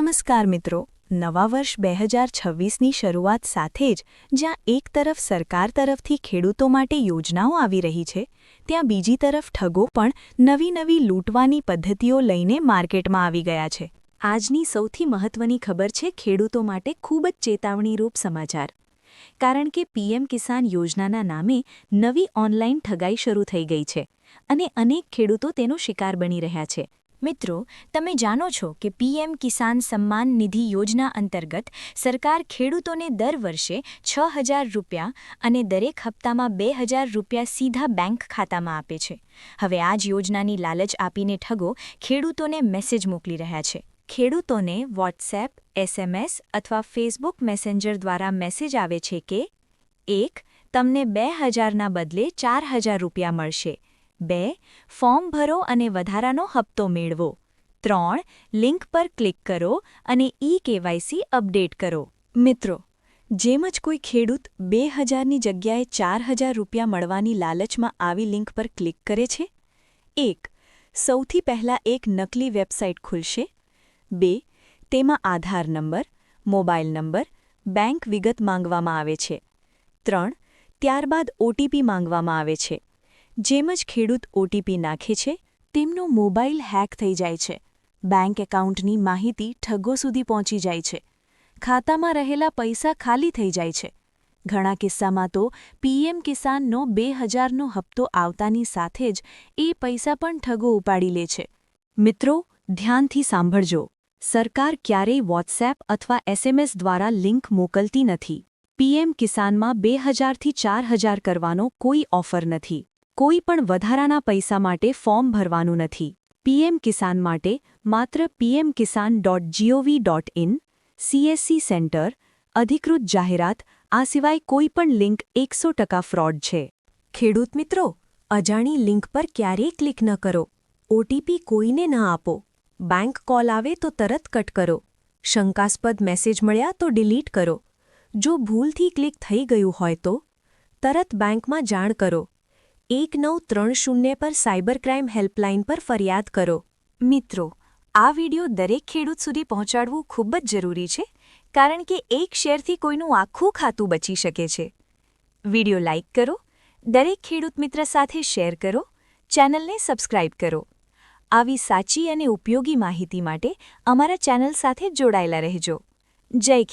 નમસ્કાર મિત્રો. નવા વર્ષ બે હજાર છવ્વીસની શરૂઆત સાથે જ જ્યાં એક તરફ સરકાર તરફથી ખેડૂતો માટે યોજનાઓ આવી રહી છે, ત્યાં બીજી તરફ ઠગો પણ નવી નવી લૂંટવાની પદ્ધતિઓ લઈને માર્કેટમાં આવી ગયા છે. આજની સૌથી મહત્વની ખબર છે ખેડૂતો માટે ખૂબ જ ચેતવણીરૂપ સમાચાર. કારણ કે પીએમ કિસાન યોજનાના નામે નવી ઓનલાઈન ઠગાઈ શરૂ થઈ ગઈ છે અને અનેક ખેડૂતો તેનો શિકાર બની રહ્યા છે. મિત્રો, તમે જાણો છો કે પીએમ કિસાન સન્માન નિધિ યોજના અંતર્ગત સરકાર ખેડૂતોને દર વર્ષે છ હજાર રૂપિયા અને દરેક હપ્તામાં બે હજાર રૂપિયા સીધા બેંક ખાતામાં આપે છે. હવે આ જ યોજનાની લાલચ આપીને ઠગો ખેડૂતોને મેસેજ મોકલી રહ્યા છે. ખેડૂતોને વોટ્સએપ, એસએમએસ અથવા ફેસબુક મેસેન્જર દ્વારા મેસેજ આવે છે કે, એક, તમને બે હજારના બદલે ચાર હજાર રૂપિયા મળશે. બે, ફોર્મ ભરો અને વધારાનો હપ્તો મેળવો. ત્રણ, લિંક પર ક્લિક કરો અને ઈ કેવાયસી અપડેટ કરો. મિત્રો, જેમ જ કોઈ ખેડૂત બે હજારની જગ્યાએ ચાર હજાર રૂપિયા મળવાની લાલચમાં આવી લિંક પર ક્લિક કરે છે? એક, સૌથી પહેલાં એક નકલી વેબસાઇટ ખુલશે. બે, તેમાં Aadhaar number mobile number, bank વિગત માંગવામાં આવે છે. ત્રણ, ત્યારબાદ ઓટીપી માંગવામાં આવે છે. જેમ જ ખેડૂત ઓટીપી નાખે છે, તેમનો મોબાઈલ હેક થઈ જાય છે. બેંક એકાઉન્ટની માહિતી ઠગો સુધી પહોંચી જાય છે. ખાતામાં રહેલા પૈસા ખાલી થઈ જાય છે. ઘણા કિસ્સામાં તો પીએમ કિસાનનો બે હજારનો હપ્તો આવતાની સાથે જ એ પૈસા પણ ઠગો ઉપાડી લે છે. મિત્રો, ધ્યાનથી સાંભળજો. સરકાર ક્યારેય વોટ્સએપ અથવા એસએમએસ દ્વારા લિંક મોકલતી નથી. પીએમ કિસાનમાં બે હજારથી ચાર હજાર કરવાનો કોઈ ઓફર નથી. કોઈ પણ વધારાના પૈસા માટે ફોર્મ ભરવાનું નથી. પીએમ કિસાન માટે માત્ર PM Kisan dot G O V dot in CSC centre, અધિકૃત જાહેરાત, આ સિવાય કોઈ પણ લિંક એકસો ટકા ફ્રોડ છે. ખેડૂત મિત્રો, અજાણી લિંક પર ક્યારેય ક્લિક ન કરો. ઓટીપી કોઈને ન આપો. બેંક કોલ આવે તો તરત કટ કરો. શંકાસ્પદ મેસેજ મળ્યા તો ડિલીટ કરો. જો ભૂલથી ક્લિક થઈ ગયું હોય તો, તરત બેંકમાં જાણ કરો. એક નવ ત્રણ શૂન્ય પર સાયબર ક્રાઇમ હેલ્પલાઇન પર ફરિયાદ કરો. મિત્રો, આ વિડિયો દરેક ખેડૂત સુધી પહોંચાડવું ખૂબ જ જરૂરી છે, કારણ કે એક શેરથી કોઈનું આખું ખાતું બચી શકે છે. વિડિયો લાઇક કરો, દરેક ખેડૂત મિત્ર સાથે શેર કરો, ચેનલને સબસ્ક્રાઇબ કરો. આવી સાચી અને ઉપયોગી માહિતી માટે અમારા ચેનલ સાથે જોડાયેલા રહેજો. જય